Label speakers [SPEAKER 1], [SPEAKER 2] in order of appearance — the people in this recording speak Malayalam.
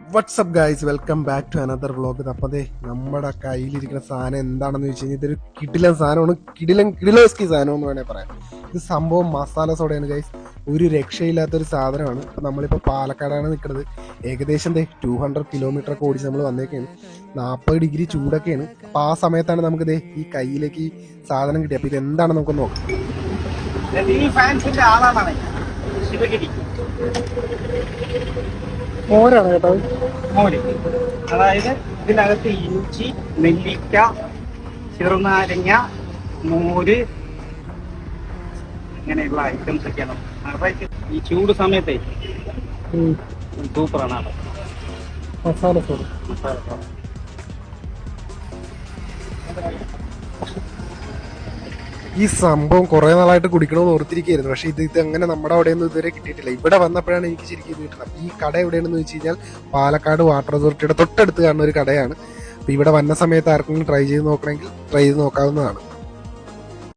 [SPEAKER 1] What's up guys welcome back to another vlog അപ്പം അതെ നമ്മുടെ കയ്യിലിരിക്കുന്ന സാധനം എന്താണെന്ന് വെച്ച് കഴിഞ്ഞാൽ ഇതൊരു കിടിലൻ സാധനമാണ്. കിടിലൻ കിടിലോസ്കി സാധനം എന്ന് വേണേൽ പറയാം. ഇത് സംഭവം മസാല സോഡയാണ് ഗൈസ് ഒരു രക്ഷയില്ലാത്തൊരു സാധനമാണ്. ഇപ്പം നമ്മളിപ്പോൾ പാലക്കാടാണ് നിൽക്കുന്നത് ഏകദേശം ദേ ടു ഹൺഡ്രഡ് കിലോമീറ്റർ ഒക്കെ ഓടിച്ച് നമ്മൾ വന്നേക്കാണ്. നാൽപ്പത് ഡിഗ്രി ചൂടൊക്കെയാണ്. അപ്പം ആ സമയത്താണ് നമുക്ക് ദേ ഈ കയ്യിലേക്ക് ഈ സാധനം കിട്ടിയത് അപ്പം ഇതെന്താണെന്ന് നമുക്ക് നോക്കാം. മോരാണ് കേട്ടോ.
[SPEAKER 2] മോര്. അതായത് ഇതിനകത്ത് ഇഞ്ചി നെല്ലിക്ക ചെറുനാരങ്ങ മോര് ഇങ്ങനെയുള്ള ഐറ്റംസ് ഒക്കെയാണ്. ഈ ചൂട് സമയത്തെ സൂപ്പറാണ് അവിടെ
[SPEAKER 1] മസാല സോഡ.
[SPEAKER 2] മസാല ദോശ.
[SPEAKER 1] ഈ സംഭവം കുറെ നാളായിട്ട് കുടിക്കണമെന്ന് ഓർത്തിരിക്കുകയായിരുന്നു. പക്ഷേ ഇത് ഇത് അങ്ങനെ നമ്മുടെ അവിടെ ഒന്നും ഇതുവരെ കിട്ടിയിട്ടില്ല. ഇവിടെ വന്നപ്പോഴാണ് എനിക്ക് ശരിക്കും ഇത് കിട്ടുന്നത്. ഈ കട എവിടെയാണെന്ന് വെച്ച് കഴിഞ്ഞാൽ പാലക്കാട് വാട്ടർ അതോറിറ്റിയുടെ തൊട്ടടുത്ത് കാണുന്ന ഒരു കടയാണ്. അപ്പോൾ ഇവിടെ വന്ന സമയത്ത് ആർക്കെങ്കിലും ട്രൈ ചെയ്ത് നോക്കണമെങ്കിൽ ട്രൈ ചെയ്ത് നോക്കാവുന്നതാണ്.